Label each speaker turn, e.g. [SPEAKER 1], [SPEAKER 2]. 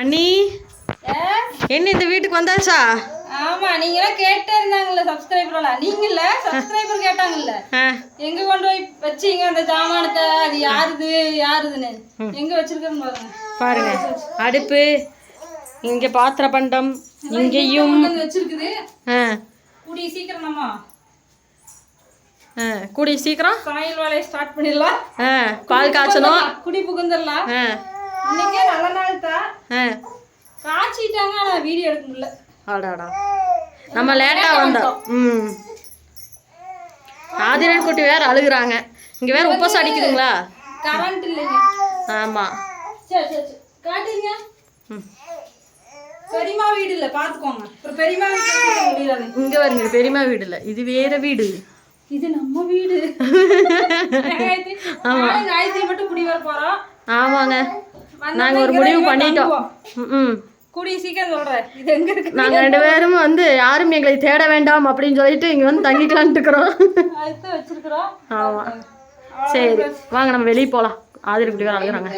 [SPEAKER 1] அண்ணி? என்ன இந்த வீட்டுக்கு வந்தாச்சா?
[SPEAKER 2] ஆமா நீங்க எல்லாம் கேட்டே இருந்தாங்கல்ல சப்ஸ்கிரைபர் நீங்கல்ல? சப்ஸ்கிரைபர் கேட்டாங்கல்ல. எங்க கொண்டு போய் வச்சீங்க அந்த ஜாமானத்தை? அது யாருது? யாருதுன்னு. எங்க வச்சிருக்கேன்னு பாருங்க.
[SPEAKER 1] பாருங்க. அடுப்பு இங்க பாத்திர பண்டம் இங்கேயும்.
[SPEAKER 2] வச்சிருக்குது. கூடிய சீக்கிரம் நம்ம
[SPEAKER 1] கூடிய சீக்கிரம்.
[SPEAKER 2] சமையல் வேலையை ஸ்டார்ட் பண்ணிடலாம்.
[SPEAKER 1] பால் காய்ச்சணும்.
[SPEAKER 2] குடி புகுந்துடலாம். இன்னைக்கே நல்ல நாள் தான் காய்ச்சிட்டாங்க ஆனா வீடியோ எடுக்க முடியல.
[SPEAKER 1] அடாடா. நம்ம லேட்டாக வந்தோம். ம். ஆதிரன் குட்டி வேற அழுகுறாங்க. இங்கே வேற உப்பசம் அடிக்குதுங்களா?
[SPEAKER 2] கரண்ட் இல்லைங்க.
[SPEAKER 1] ஆமாம்
[SPEAKER 2] சரி சரி காட்டுங்க.
[SPEAKER 1] ம்.
[SPEAKER 2] பெரியம்மா வீடு இல்ல பாத்துக்கோங்க. பெரியம்மா வீட்டுல முடியாது.
[SPEAKER 1] இங்கே வருங்க பெரியம்மா வீடு இல்லை. இது வேற வீடு.
[SPEAKER 2] இது நம்ம வீடு. காயத்ரி மட்டும் குடி வர போறோம்.
[SPEAKER 1] ஆமாங்க. நாங்கள் ஒரு முடிவு பண்ணிட்டோம். ம்
[SPEAKER 2] கூடிய சீக்கிரம் சொல்றேன். இது எங்க இருக்கு?
[SPEAKER 1] நாங்கள் ரெண்டு பேரும் வந்து யாரும் எங்களை தேட வேண்டாம் அப்படின்னு சொல்லிட்டு இங்கே வந்து தங்கிக்கலான்ட்டு இருக்கிறோம்.
[SPEAKER 2] வச்சிருக்கிறோம்.
[SPEAKER 1] ஆமாம் சரி. வாங்க நம்ம வெளியே போகலாம் ஆதிரி அழுகுறாங்க